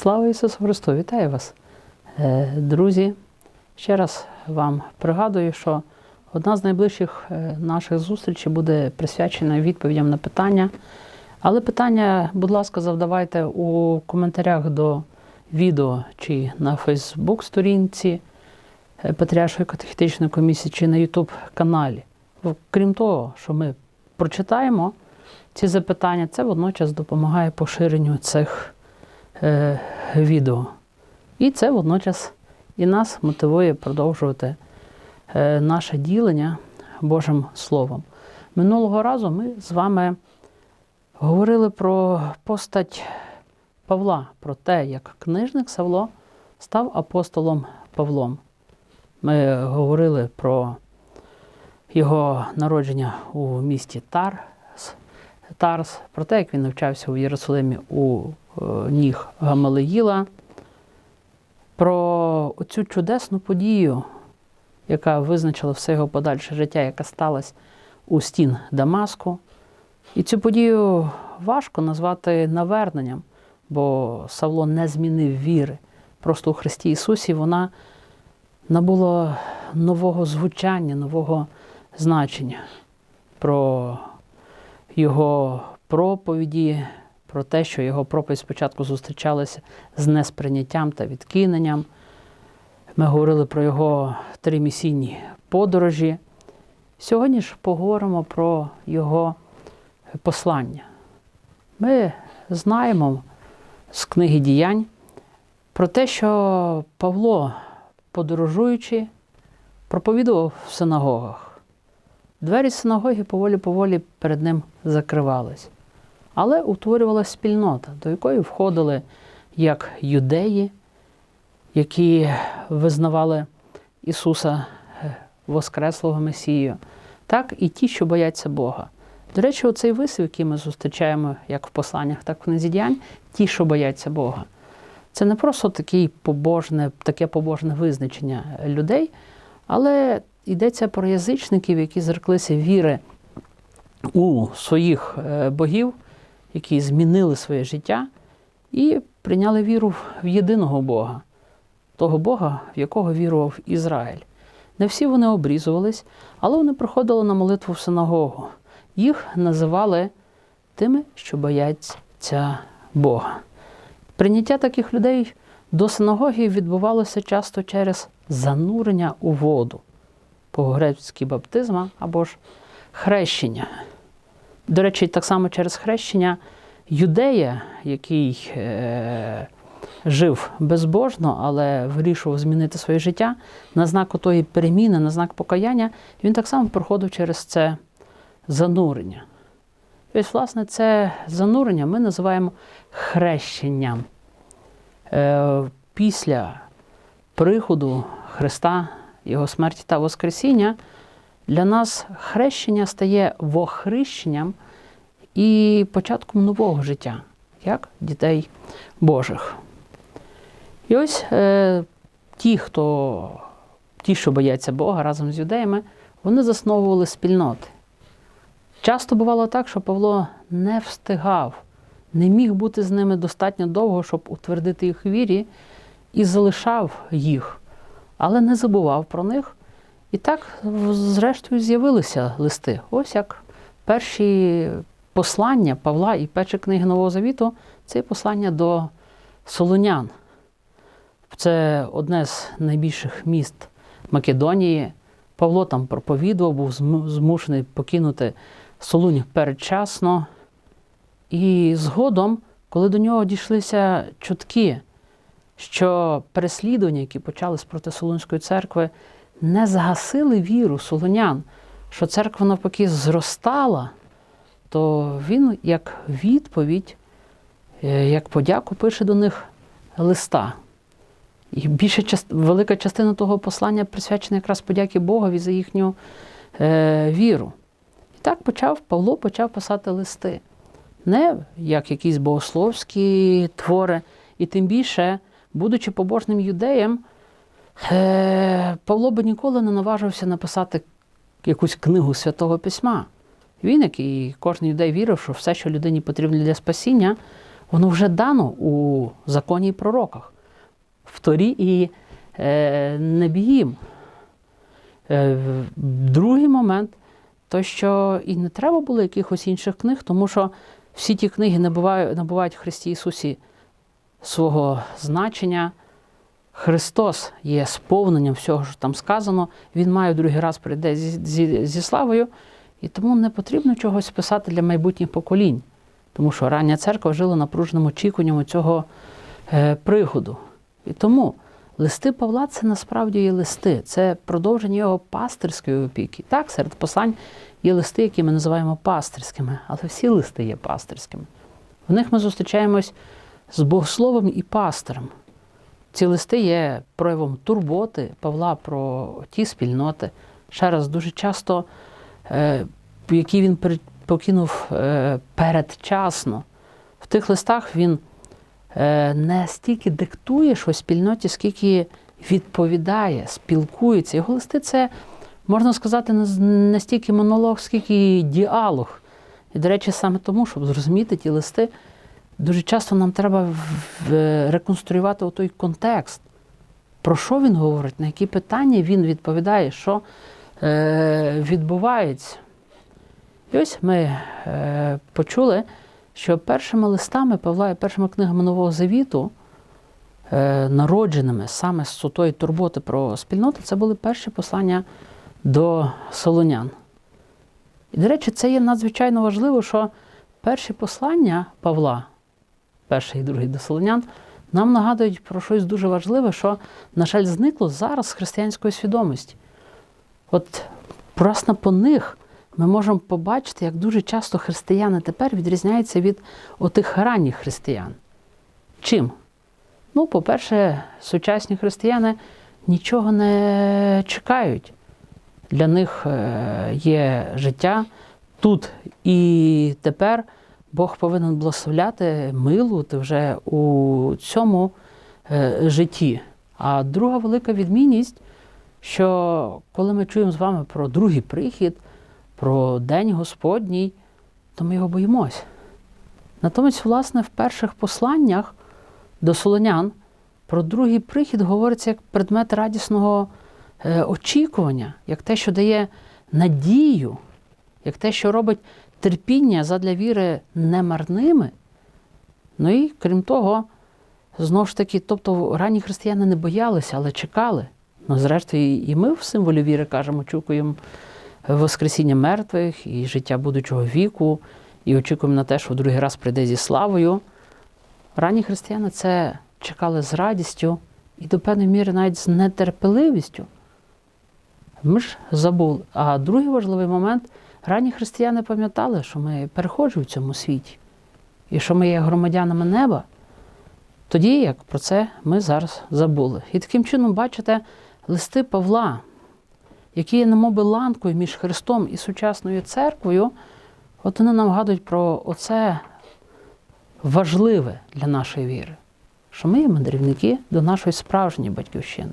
Слава Ісусу Христу! Вітаю вас, Е, друзі. Ще раз вам пригадую, що одна з найближчих е, наших зустрічей буде присвячена відповідям на питання. Але питання, будь ласка, завдавайте у коментарях до відео чи на Фейсбук-сторінці е, Патріаршої катехетичної комісії, чи на Ютуб каналі. Крім того, що ми прочитаємо ці запитання, це водночас допомагає поширенню цих е, відео. І це водночас і нас мотивує продовжувати е, наше ділення Божим Словом. Минулого разу ми з вами говорили про постать Павла, про те, як книжник Савло став апостолом Павлом. Ми говорили про його народження у місті Тарс, Тарс, про те, як він навчався у Єрусалимі у ніг Гамалеїла, про цю чудесну подію, яка визначила все його подальше життя, яка сталася у стін Дамаску. І цю подію важко назвати наверненням, бо Савло не змінив віри. Просто у Христі Ісусі вона набула нового звучання, нового значення про його проповіді, про те, що його проповідь спочатку зустрічалася з несприйняттям та відкиненням. Ми говорили про його три місійні подорожі. Сьогодні ж поговоримо про його послання. Ми знаємо з книги діянь про те, що Павло, подорожуючи, проповідував в синагогах. Двері синагоги поволі-поволі перед ним закривались. Але утворювалася спільнота, до якої входили як юдеї, які визнавали Ісуса е, Воскреслого Месію, так і ті, що бояться Бога. До речі, оцей вислів, який ми зустрічаємо як в посланнях, так і в книзі діянь, ті, що бояться Бога. Це не просто такий побожне, таке побожне визначення людей, але йдеться про язичників, які зреклися віри у своїх е, богів, які змінили своє життя і прийняли віру в єдиного Бога, того Бога, в якого вірував Ізраїль. Не всі вони обрізувались, але вони приходили на молитву в синагогу. Їх називали тими, що бояться Бога. Прийняття таких людей до синагоги відбувалося часто через занурення у воду, по-грецьки баптизма або ж хрещення. До речі, так само через хрещення юдея, який е, жив безбожно, але вирішував змінити своє життя, на знак отої переміни, на знак покаяння, він так само проходив через це занурення. Ось, власне, це занурення ми називаємо хрещенням. Е, після приходу Христа, Його смерті та Воскресіння, для нас хрещення стає вохрещенням і початком нового життя, як дітей Божих. І ось е, ті, хто, ті, що бояться Бога разом з юдеями, вони засновували спільноти. Часто бувало так, що Павло не встигав, не міг бути з ними достатньо довго, щоб утвердити їх вірі, і залишав їх, але не забував про них. І так, зрештою, з'явилися листи. Ось як перші послання Павла і перші книги Нового Завіту це послання до Солонян. Це одне з найбільших міст Македонії. Павло там проповідував, був змушений покинути Солунь передчасно. І згодом, коли до нього дійшлися чутки, що переслідування, які почались проти Солунської церкви, не згасили віру солонян, що церква навпаки зростала, то він, як відповідь, е, як подяку, пише до них листа. І більша велика частина того послання присвячена якраз подяки Богові за їхню е, віру. І так почав Павло почав писати листи. Не як якісь богословські твори, і тим більше, будучи побожним юдеєм, Павло би ніколи не наважився написати якусь книгу Святого Письма. Він, як кожен юдей вірив, що все, що людині потрібно для спасіння, воно вже дано у законі і пророках, в Торі і е, Небіїм. Е, другий момент, то що і не треба було якихось інших книг, тому що всі ті книги набувають, набувають в Христі Ісусі свого значення. Христос є сповненням всього, що там сказано. Він має в другий раз прийде зі, зі, зі славою, і тому не потрібно чогось писати для майбутніх поколінь, тому що рання церква жила напруженим очікуванням цього е, приходу. І тому листи Павла це насправді є листи, це продовження його пастирської опіки. Так, серед послань є листи, які ми називаємо пастирськими, але всі листи є пастирськими. В них ми зустрічаємось з богословом і пастирем. Ці листи є проявом турботи Павла про ті спільноти. Ще раз, дуже часто, е, які він покинув е, передчасно. В тих листах він е, не стільки диктує щось спільноті, скільки відповідає, спілкується. Його листи це, можна сказати, не стільки монолог, скільки діалог. І, до речі, саме тому, щоб зрозуміти ті листи, дуже часто нам треба реконструювати той контекст. Про що він говорить, на які питання він відповідає, що е, відбувається. І ось ми е, почули, що першими листами Павла і першими книгами Нового Завіту, е, народженими саме з тої турботи про спільноту, це були перші послання до солонян. І, до речі, це є надзвичайно важливо, що перші послання Павла, перший і другий до нам нагадують про щось дуже важливе, що, на жаль, зникло зараз з християнської свідомості. От власне по них ми можемо побачити, як дуже часто християни тепер відрізняються від отих ранніх християн. Чим? Ну, по-перше, сучасні християни нічого не чекають. Для них е, є життя тут і тепер. Бог повинен благословляти, милувати вже у цьому е, житті. А друга велика відмінність, що коли ми чуємо з вами про другий прихід, про День Господній, то ми його боїмося. Натомість, власне, в перших посланнях до солонян про другий прихід говориться як предмет радісного е, очікування, як те, що дає надію, як те, що робить терпіння задля віри немарними. Ну і крім того, знову ж таки, тобто ранні християни не боялися, але чекали. Ну, зрештою, і ми в символі віри кажемо, очікуємо Воскресіння мертвих і життя будучого віку, і очікуємо на те, що в другий раз прийде зі славою. Ранні християни це чекали з радістю і до певної міри навіть з нетерпеливістю. Ми ж забули. А другий важливий момент ранні християни пам'ятали, що ми переходжі в цьому світі, і що ми є громадянами неба, тоді як про це ми зараз забули. І таким чином, бачите, листи Павла, які є немоби ланкою між Христом і сучасною церквою, от вони нам гадують про оце важливе для нашої віри, що ми є мандрівники до нашої справжньої батьківщини.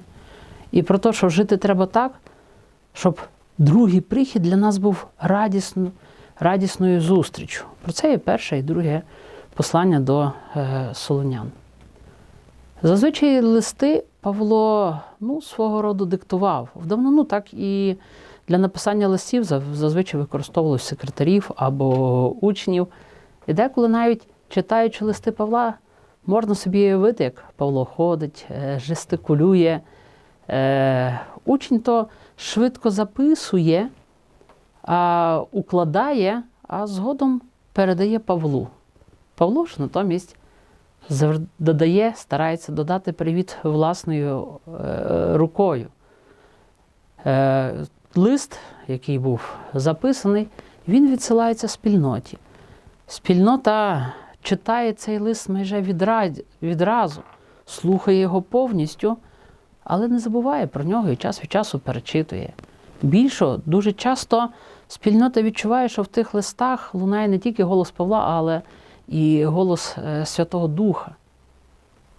І про те, що жити треба так, щоб другий прихід для нас був радісно, радісною зустрічю. Про це є перше і друге послання до е, солонян. Зазвичай листи Павло ну, свого роду диктував. В давнину так і для написання листів зазвичай використовувалися секретарів або учнів. І деколи навіть читаючи листи Павла, можна собі уявити, як Павло ходить, е, жестикулює. Е, Учень то швидко записує, укладає, а згодом передає Павлу. Павло ж натомість додає, старається додати привіт власною е, рукою. Е, лист, який був записаний, він відсилається спільноті. Спільнота читає цей лист майже відразу, слухає його повністю, але не забуває про нього і час від часу перечитує. Більше, дуже часто спільнота відчуває, що в тих листах лунає не тільки голос Павла, але і голос е, Святого Духа.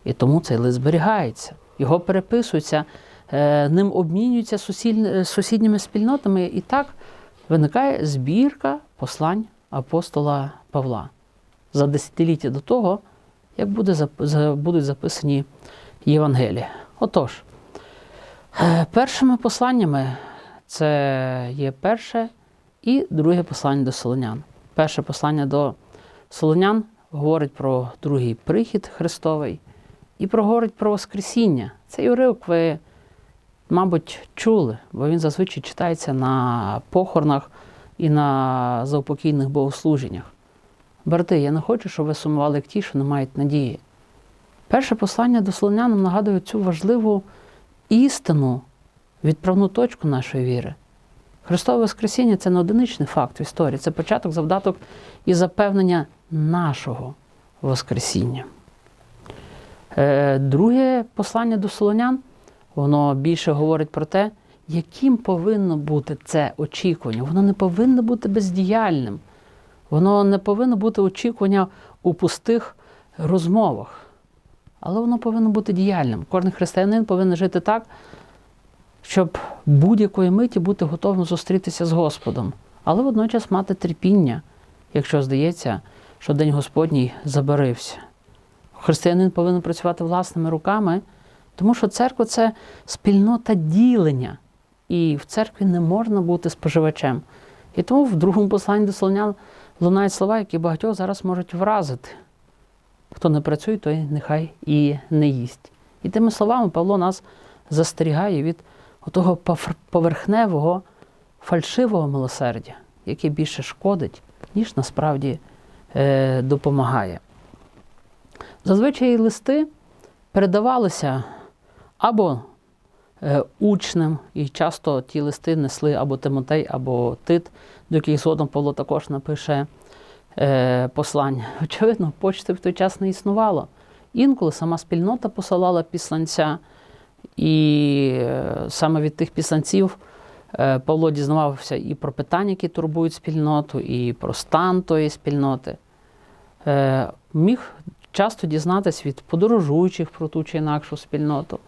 І тому цей лист зберігається. Його переписуються, е, ним обмінюються е, сусідніми спільнотами, і так виникає збірка послань апостола Павла. За десятиліття до того як буде, будуть записані Євангелії. Отож, першими посланнями це є перше і друге послання до Солонян. Перше послання до Солонян говорить про другий прихід Христовий і проговорить про Воскресіння. Цей уривок ви, мабуть, чули, бо він зазвичай читається на похоронах і на заупокійних богослуженнях. Брати, я не хочу, щоб ви сумували як ті, що не мають надії. Перше послання до Солонян нагадує цю важливу істину, відправну точку нашої віри. Христове Воскресіння це не одиничний факт в історії, це початок, завдаток і запевнення нашого Воскресіння. Е, Друге послання до Солонян, воно більше говорить про те, яким повинно бути це очікування. Воно не повинно бути бездіяльним. Воно не повинно бути очікування у пустих розмовах. Але воно повинно бути діяльним. Кожен християнин повинен жити так, щоб будь-якої миті бути готовим зустрітися з Господом, але водночас мати терпіння, якщо здається, що День Господній забарився. Християнин повинен працювати власними руками, тому що церква це спільнота ділення, і в церкві не можна бути споживачем. І тому в другому посланні до Солонян лунають слова, які багатьох зараз можуть вразити. Хто не працює, той нехай і не їсть. І тими словами Павло нас застерігає від того поверхневого, фальшивого милосердя, яке більше шкодить, ніж насправді е, допомагає. Зазвичай листи передавалися або е, учнем, і часто ті листи несли або Тимотей, або Тит, до яких згодом Павло також напише е, послання. Очевидно, почти в той час не існувало. Інколи сама спільнота посилала післанця, і е, саме від тих післанців е, Павло дізнавався і про питання, які турбують спільноту, і про стан тої спільноти. Міг часто дізнатися від подорожуючих про ту чи інакшу спільноту.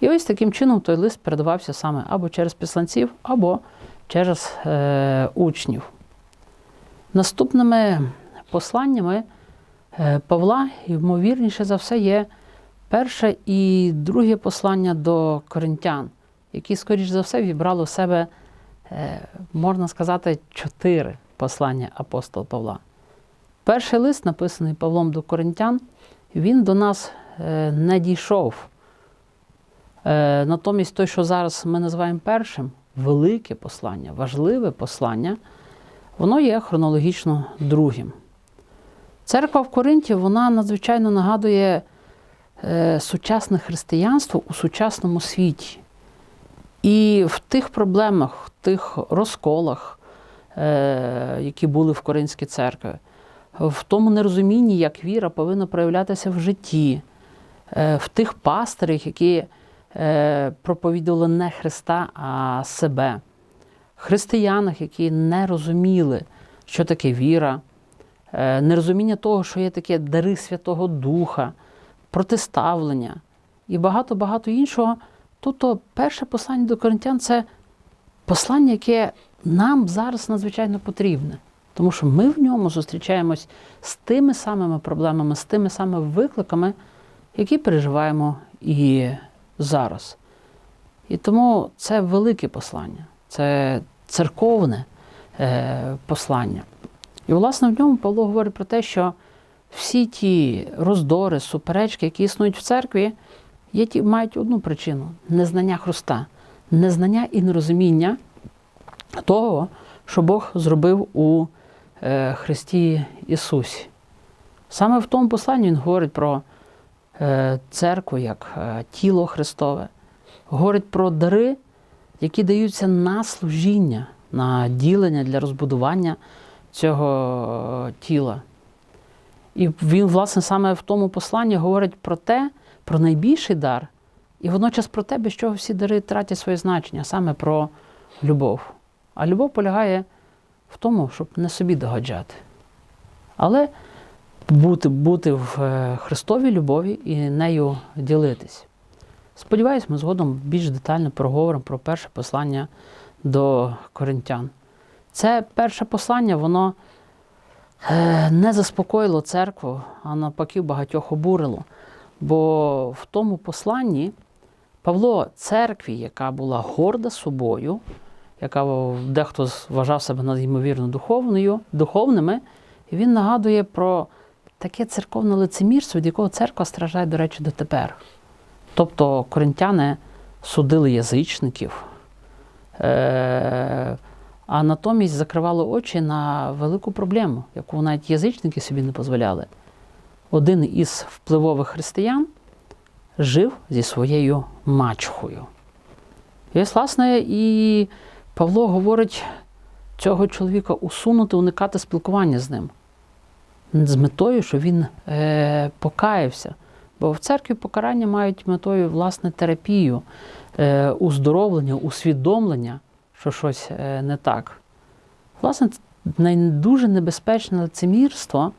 І ось таким чином той лист передавався саме або через післанців, або через учнів. Наступними посланнями е, Павла, ймовірніше за все, є перше і друге послання до коринтян, які, скоріш за все, вібрали в себе, е, можна сказати, чотири послання апостола Павла. Перший лист, написаний Павлом до коринтян, він до нас не дійшов. Е, Натомість той, що зараз ми називаємо першим, велике послання, важливе послання, воно є хронологічно другим. Церква в Коринті вона надзвичайно нагадує е, сучасне християнство у сучасному світі. І в тих проблемах, в тих розколах, е, які були в Коринській церкві, в тому нерозумінні, як віра повинна проявлятися в житті, е, в тих пастирях, які проповідували не Христа, а себе, християнах, які не розуміли, що таке віра, е, нерозуміння того, що є таке дари Святого Духа, протиставлення і багато-багато іншого. Тобто, перше послання до коринтян це послання, яке нам зараз надзвичайно потрібне. Тому що ми в ньому зустрічаємось з тими самими проблемами, з тими самими викликами, які переживаємо і зараз. І тому це велике послання, це церковне е, послання. І, власне, в ньому Павло говорить про те, що всі ті роздори, суперечки, які існують в церкві, є ті, мають одну причину незнання Христа, незнання і нерозуміння того, що Бог зробив у е, Христі Ісусі. Саме в тому посланні Він говорить про е, церкву як тіло Христове, говорить про дари, які даються на служіння, на ділення для розбудування цього тіла. І він, власне, саме в тому посланні говорить про те, про найбільший дар, і водночас про те, без чого всі дари тратять своє значення, саме про любов. А любов полягає в тому, щоб не собі догоджати, але бути, бути в е, Христовій любові і нею ділитись. Сподіваюсь, ми згодом більш детально проговоримо про перше послання до коринтян. Це перше послання, воно е, не заспокоїло церкву, а навпаки багатьох обурило. Бо в тому посланні Павло церкві, яка була горда собою, яка дехто вважав себе надіймовірно духовною, духовними, він нагадує про таке церковне лицемірство, від якого церква страждає, до речі, дотепер. Тобто коринтяни судили язичників, е- а натомість закривали очі на велику проблему, яку навіть язичники собі не дозволяли. Один із впливових християн жив зі своєю мачхою. І ось, власне, і Павло говорить цього чоловіка усунути, уникати спілкування з ним з метою, що він е, покаявся. Бо в церкві покарання мають метою власне терапію, е, уздоровлення, усвідомлення, що щось е, не так. Власне, дуже небезпечне лицемірство,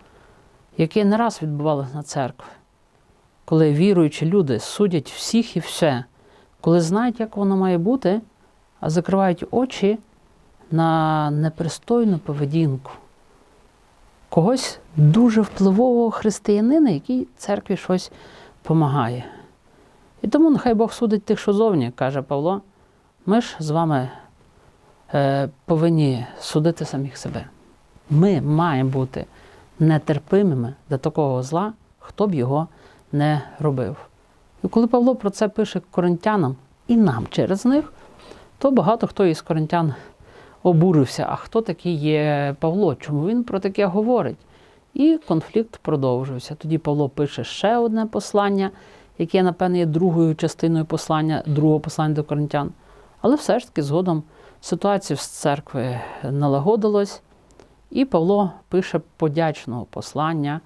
яке не раз відбувалося на церкві, коли віруючі люди судять всіх і все, коли знають, як воно має бути, а закривають очі на непристойну поведінку когось дуже впливового християнина, який церкві щось допомагає. І тому нехай Бог судить тих, що зовні, каже Павло, ми ж з вами е, повинні судити самих себе. Ми маємо бути нетерпимими до такого зла, хто б його не робив. І коли Павло про це пише коринтянам і нам через них, то багато хто із коринтян обурився, а хто такий є Павло, чому він про таке говорить? І конфлікт продовжився. Тоді Павло пише ще одне послання, яке, напевне, є другою частиною послання, другого послання до коринтян. Але все ж таки згодом ситуація з церкви налагодилась, і Павло пише подячного послання,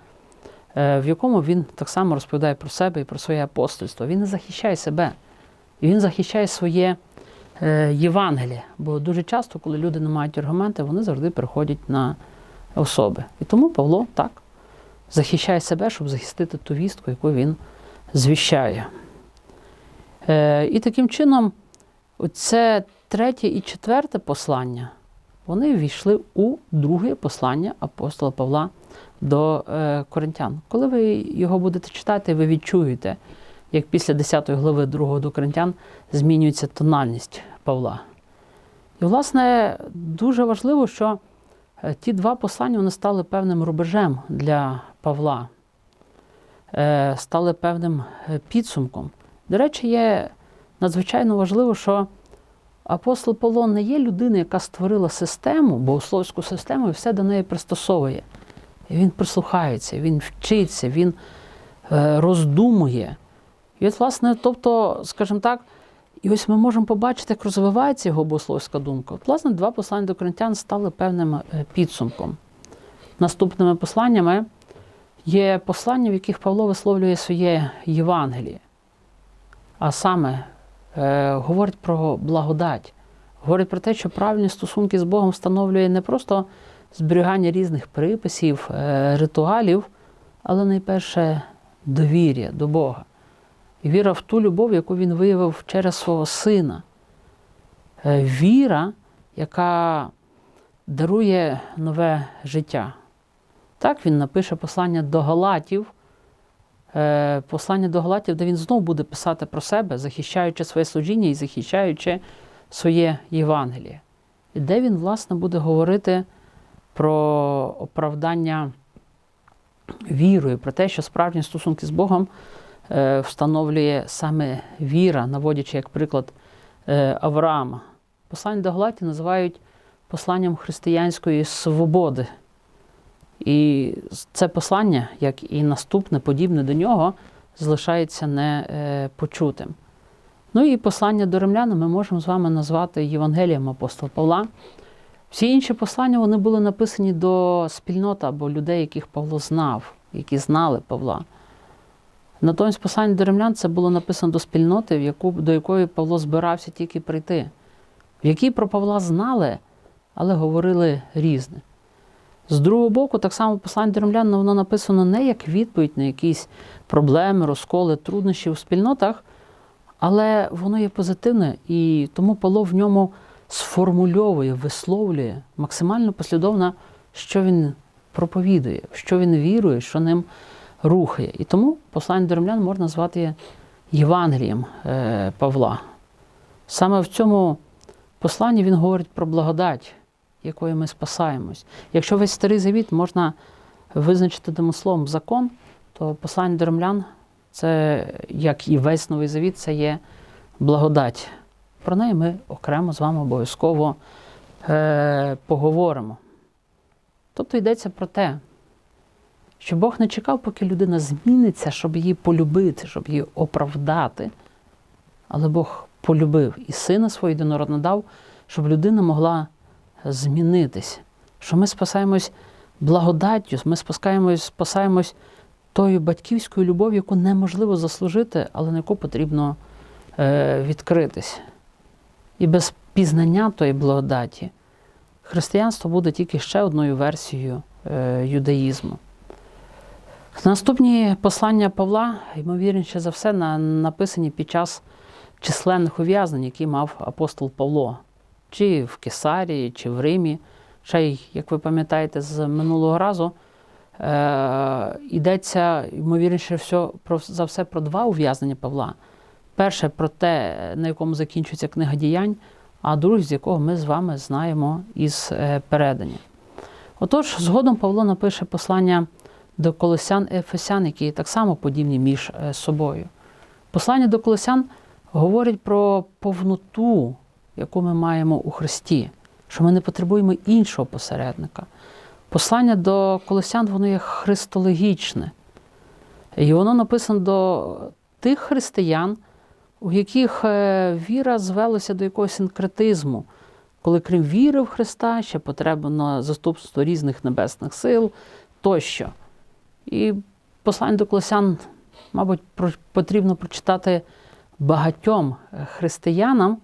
е, в якому він так само розповідає про себе і про своє апостольство. Він не захищає себе, він захищає своє. Е, Євангелія. Бо дуже часто, коли люди не мають аргументи, вони завжди переходять на особи. І тому Павло так захищає себе, щоб захистити ту вістку, яку він звіщає. Е, і таким чином, це третє і четверте послання, вони ввійшли у друге послання апостола Павла до е, Коринтян. Коли ви його будете читати, ви відчуєте, як після 10 глави 2 до Коринтян змінюється тональність Павла. І, власне, дуже важливо, що е, ті два послання вони стали певним рубежем для Павла, е, стали певним е, підсумком. До речі, є надзвичайно важливо, що апостол Павло не є людиною, яка створила систему, богословську систему, і все до неї пристосовує. І він прислухається, він вчиться, він роздумує. І от, власне, тобто, скажімо так, і ось ми можемо побачити, як розвивається його богословська думка. От, власне, два послання до коринтян стали певним е, підсумком. Наступними посланнями є послання, в яких Павло висловлює своє Євангеліє, а саме е, говорить про благодать, говорить про те, що правильні стосунки з Богом встановлює не просто зберігання різних приписів, е, ритуалів, але найперше довір'я до Бога віра в ту любов, яку він виявив через свого сина. Е, віра, яка дарує нове життя. Так він напише послання до Галатів, е, послання до Галатів, де він знову буде писати про себе, захищаючи своє служіння і захищаючи своє Євангеліє. І де він, власне, буде говорити про оправдання вірою, про те, що справжні стосунки з Богом встановлює саме віра, наводячи як приклад е, Авраама. Послання до Галаті називають посланням християнської свободи. І це послання, як і наступне, подібне до нього, залишається непочутим. Е, ну і послання до римлян ми можемо з вами назвати Євангелієм апостола Павла. Всі інші послання вони були написані до спільноти або людей, яких Павло знав, які знали Павла. Натомість послання до римлян це було написано до спільноти, в яку, до якої Павло збирався тільки прийти, в якій про Павла знали, але говорили різне. З другого боку, так само послання до римлян воно написано не як відповідь на якісь проблеми, розколи, труднощі в спільнотах, але воно є позитивне, і тому Павло в ньому сформульовує, висловлює максимально послідовно, що він проповідує, що він вірує, що ним рухає. І тому послання до римлян можна назвати Євангелієм е, Павла. Саме в цьому посланні він говорить про благодать, якою ми спасаємось. Якщо весь старий завіт можна визначити тим словом закон, то послання до римлян це, як і весь новий завіт, це є благодать. Про неї ми окремо з вами обов'язково е, поговоримо. Тобто йдеться про те, що Бог не чекав, поки людина зміниться, щоб її полюбити, щоб її оправдати. Але Бог полюбив і сина свого єдинородно дав, щоб людина могла змінитись. Що ми спасаємось благодаттю, ми спасаємось, спасаємось тою батьківською любов'ю, яку неможливо заслужити, але на яку потрібно е, відкритись. І без пізнання тої благодаті християнство буде тільки ще одною версією е, юдаїзму. Наступні послання Павла, ймовірніше за все, написані під час численних ув'язнень, які мав апостол Павло, чи в Кесарії, чи в Римі. Ще й, як ви пам'ятаєте, з минулого разу е, йдеться, ймовірніше все, про, за все про два ув'язнення Павла. Перше про те, на якому закінчується книга діянь, а другий, з якого ми з вами знаємо із е, передання. Отож, згодом Павло напише послання до колосян і ефесян, які так само подібні між е, собою. Послання до колосян говорить про повноту, яку ми маємо у Христі, що ми не потребуємо іншого посередника. Послання до колосян, воно є христологічне. І воно написано до тих християн, у яких е, віра звелася до якогось синкретизму, коли крім віри в Христа, ще потрібно заступство різних небесних сил тощо. І послання до колосян, мабуть, потрібно прочитати багатьом християнам,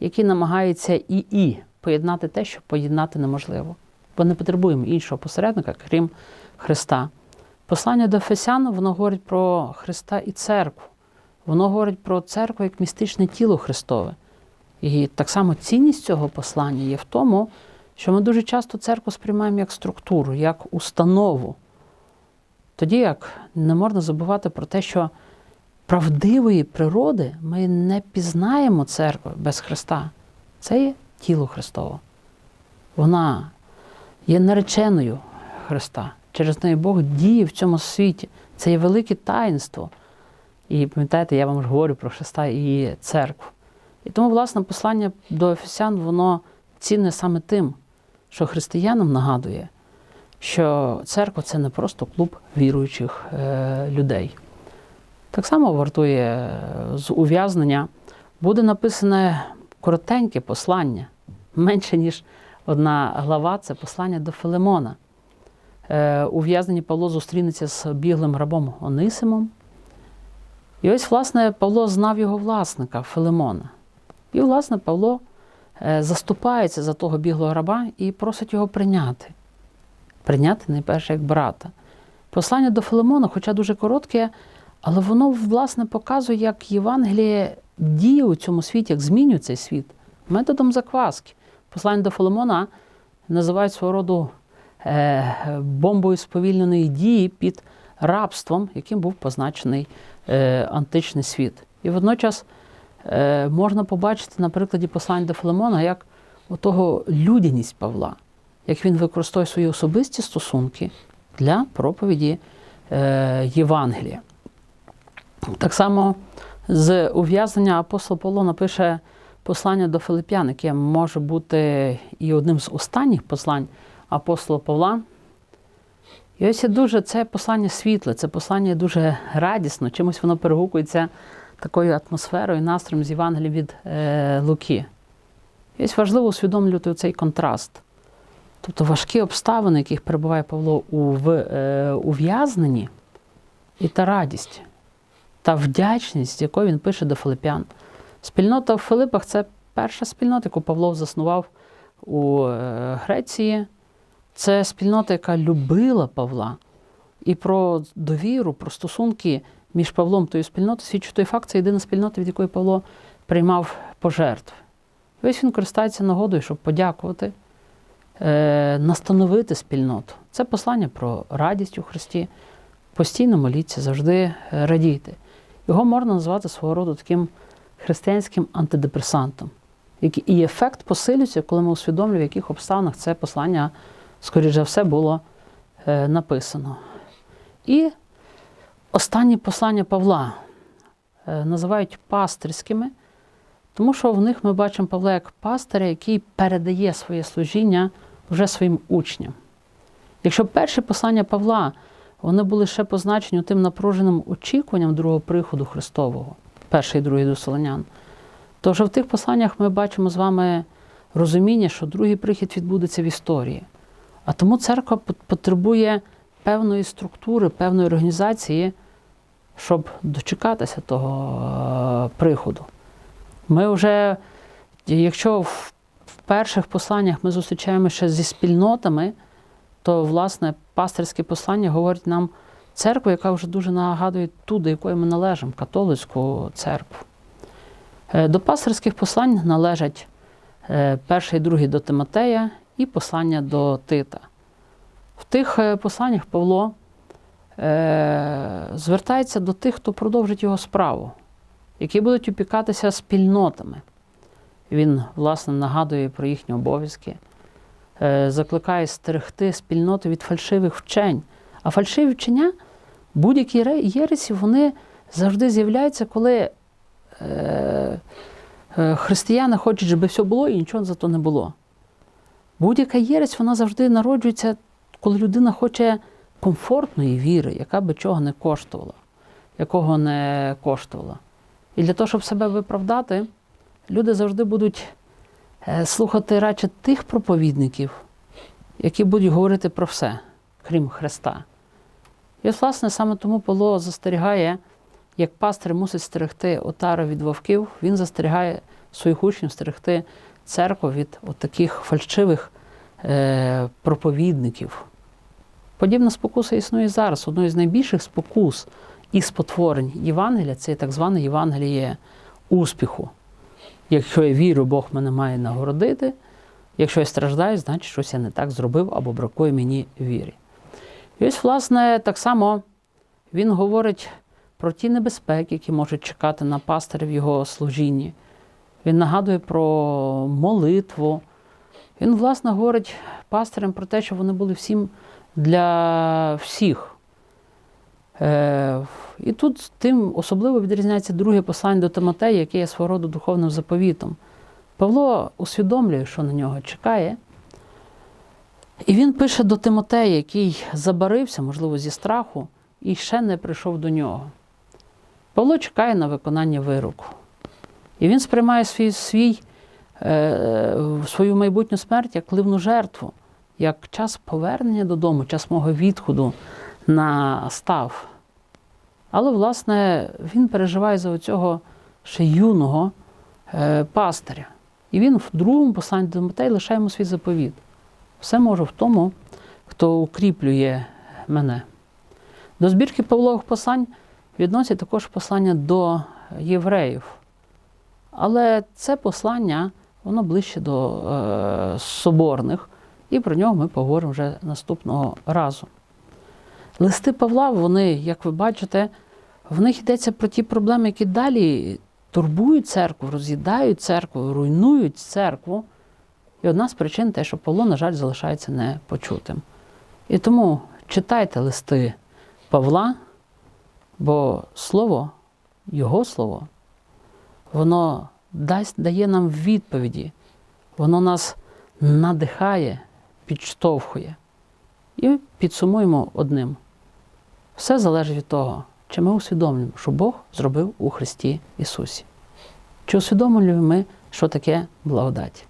які намагаються і і поєднати те, що поєднати неможливо. Бо не потребуємо іншого посередника, крім Христа. Послання до Ефесян, воно говорить про Христа і церкву. Воно говорить про церкву як містичне тіло Христове. І так само цінність цього послання є в тому, що ми дуже часто церкву сприймаємо як структуру, як установу. Тоді як не можна забувати про те, що правдивої природи ми не пізнаємо церкви без Христа. Це є тіло Христове. Вона є нареченою Христа. Через неї Бог діє в цьому світі. Це є велике таїнство. І пам'ятаєте, я вам ж говорю про Христа і церкву. І тому, власне, послання до Ефесян, воно цінне саме тим, що християнам нагадує, що церква це не просто клуб віруючих е, людей. Так само вартує з ув'язнення, буде написане коротеньке послання, менше, ніж одна глава це послання до Филимона. Е, ув'язненні Павло зустрінеться з біглим рабом Онисимом. І ось, власне, Павло знав його власника Филимона. І, власне, Павло е, заступається за того біглого раба і просить його прийняти. Прийняти найперше як брата. Послання до Филимона, хоча дуже коротке, але воно, власне, показує, як Євангеліє діє у цьому світі, як змінює цей світ методом закваски. Послання до Филимона називають свого роду е, бомбою сповільненої дії під рабством, яким був позначений е, античний світ. І водночас е, можна побачити на прикладі послань до Филимона, як отого людяність Павла, як він використовує свої особисті стосунки для проповіді е, Євангелія. Так само з ув'язнення апостол Павло напише послання до Филип'ян, яке може бути і одним з останніх послань апостола Павла. І ось дуже це послання світле, це послання дуже радісно, чимось воно перегукується такою атмосферою, настроєм з Євангелія від е, Луки. І ось важливо усвідомлювати цей контраст. Тобто важкі обставини, яких перебуває Павло у е, ув'язненні, і та радість, та вдячність, якою він пише до Филип'ян. Спільнота в Филипах це перша спільнота, яку Павло заснував у е, Греції. Це спільнота, яка любила Павла. І про довіру, про стосунки між Павлом та спільнотою свідчить той факт, це єдина спільнота, від якої Павло приймав пожертв. І ось він користається нагодою, щоб подякувати е, настановити спільноту. Це послання про радість у Христі. Постійно моліться, завжди е, радійте. Його можна назвати свого роду таким християнським антидепресантом. І ефект посилюється, коли ми усвідомлюємо, в яких обставинах це послання, скоріш за все, було е, написано. І останні послання Павла називають пастирськими, тому що в них ми бачимо Павла як пастиря, який передає своє служіння вже своїм учням. Якщо перші послання Павла вони були ще позначені тим напруженим очікуванням другого приходу Христового, перший і другий до Солонян, то вже в тих посланнях ми бачимо з вами розуміння, що другий прихід відбудеться в історії. А тому церква потребує певної структури, певної організації, щоб дочекатися того е, приходу. Ми вже, якщо в перших посланнях ми зустрічаємося зі спільнотами, то власне пастирське послання говорить нам церкву, яка вже дуже нагадує ту, до якої ми належимо, католицьку церкву. Е, До пастирських послань належать е, перший і другий до Тимотея і послання до Тита. В тих е, посланнях Павло звертається до тих, хто продовжить його справу, які будуть опікатися спільнотами. Він, власне, нагадує про їхні обов'язки, е, закликає стерегти спільноту від фальшивих вчень. А фальшиві вчення, будь-які ре- єресі, вони завжди з'являються, коли е, е, християни хочуть, щоб все було і нічого за то не було. Будь-яка єресь, вона завжди народжується, коли людина хоче комфортної віри, яка би чого не коштувала, якого не коштувала. І для того, щоб себе виправдати, люди завжди будуть е, слухати радше тих проповідників, які будуть говорити про все, крім Христа. І от, власне, саме тому Павло застерігає, як пастир мусить стерегти отару від вовків, він застерігає своїх учнів стерегти церкву від таких фальшивих е, проповідників. Подібна спокуса існує зараз. Одною з найбільших спокус і спотворень Євангелія це так зване Євангеліє успіху. Якщо я вірю, Бог мене має нагородити. Якщо я страждаю, значить щось я не так зробив або бракує мені вірі. І ось, власне, так само він говорить про ті небезпеки, які можуть чекати на пастиря в його служінні. Він нагадує про молитву. Він, власне, говорить пастирям про те, що вони були всім для всіх. І тут тим особливо відрізняється друге послання до Тимотея, яке є свого роду духовним заповітом. Павло усвідомлює, що на нього чекає. І він пише до Тимотея, який забарився, можливо, зі страху, і ще не прийшов до нього. Павло чекає на виконання вироку. І він сприймає свій, свій, е, свою майбутню смерть як ливну жертву, як час повернення додому, час мого відходу настав. Але, власне, він переживає за цього ще юного е, пастиря. І він в другому посланні до Тимотея лишає йому свій заповіт. Все можу в тому, хто укріплює мене. До збірки Павлових послань відносять також послання до євреїв. Але це послання, воно ближче до е, соборних, і про нього ми поговоримо вже наступного разу. Листи Павла, вони, як ви бачите, в них йдеться про ті проблеми, які далі турбують церкву, роз'їдають церкву, руйнують церкву. І одна з причин те, що Павло, на жаль, залишається непочутим. І тому читайте листи Павла, бо слово, його слово, воно дасть, дає нам відповіді, воно нас надихає, підштовхує. І підсумуємо одним. Все залежить від того, чи ми усвідомлюємо, що Бог зробив у Христі Ісусі. Чи усвідомлюємо ми, що таке благодать?